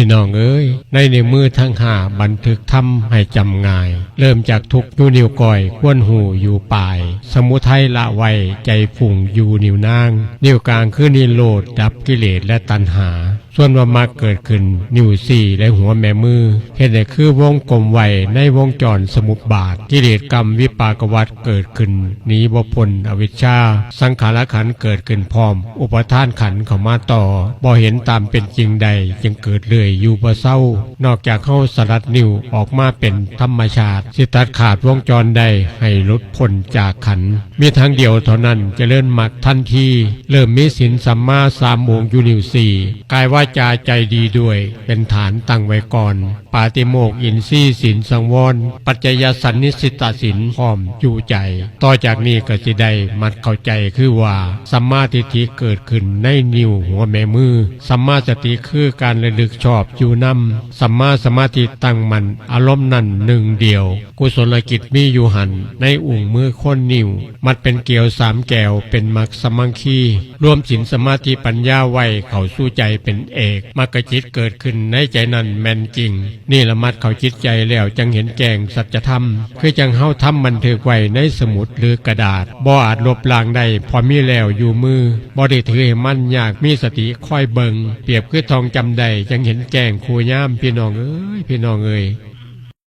พี่น้องเอ้ย ในในมือทั้งห้าบันทึกทำให้จำง่าย เริ่มจากทุกยูนิวก้อยควนหูอยู่ปลาย สมุทัยละไวใจฝุ่งอยู่นิวนาง นิ้วกลางคือนิโรธดับกิเลสและตัณหา ส่วนว่ามาเกิดขึ้นนิ้วสี่และหัวแม่มือเห็นได้คือวงกลมไหวในวงจรสมุปบาทกิเลสกรรมวิปากวัฏเกิดขึ้นนีบ่พ้นอวิชชา สังขารขันเกิดขึ้นพร้อม อุปทานขันเข้ามาต่อบ่เห็นตามเป็นจริงใด จึงเกิดเรื่อยอยู่บ่เศร้า นอกจากเข้าสลัดนิ้วออกมาเป็นธรรมชาติ สิตัดขาดวงจรใดให้หลุดพ้นจากขัน มีทางเดียวเท่านั้นจะเลื่อนมักทันทีเริ่มมีสินสัมมาสามโมงอยู่นิ้วสี่กายว่าจาใจดีด้วย เป็นฐานตั้งไว้ก่อน ปาติโมกอินทรีสินสังวร ปัจจยสันนิสิตสินพร้อมอยู่ใจ ต่อจากนี้ก็สิได้มัดเข้าใจคือว่าสัมมาทิฏฐิเกิดขึ้นในนิ้วหัวแม่มือสัมมาสติคือการระลึกชอบอยู่นำสัมมาสมาธิตั้งมันอารมณ์นั้นหนึ่งเดียว กุศลกิจมีอยู่หันในอุ่งมือค้นนิ้ว มัดเป็นเกลียวสามแก้วเป็นมักสมังคีรวมสินสมาธิปัญญาไว้เข้าสู่ใจเป็นเอกมรรคจิตเกิดขึ้นในใจนั้นแม่นจริง นี่ละมัดเขาจิตใจแล้วจังเห็นแจงสัจธรรม คือจังเฮาทำมันถือไว้ในสมุดหรือกระดาษบ่อาจลบล้างได้พอมีแล้วอยู่มือบ่ได้ถือให้มันยากมีสติค่อยเบิงเปรียบคือทองจำได้จังเห็นแจงคูย่ามพี่น้องเอ้ยพี่น้องเอ้ย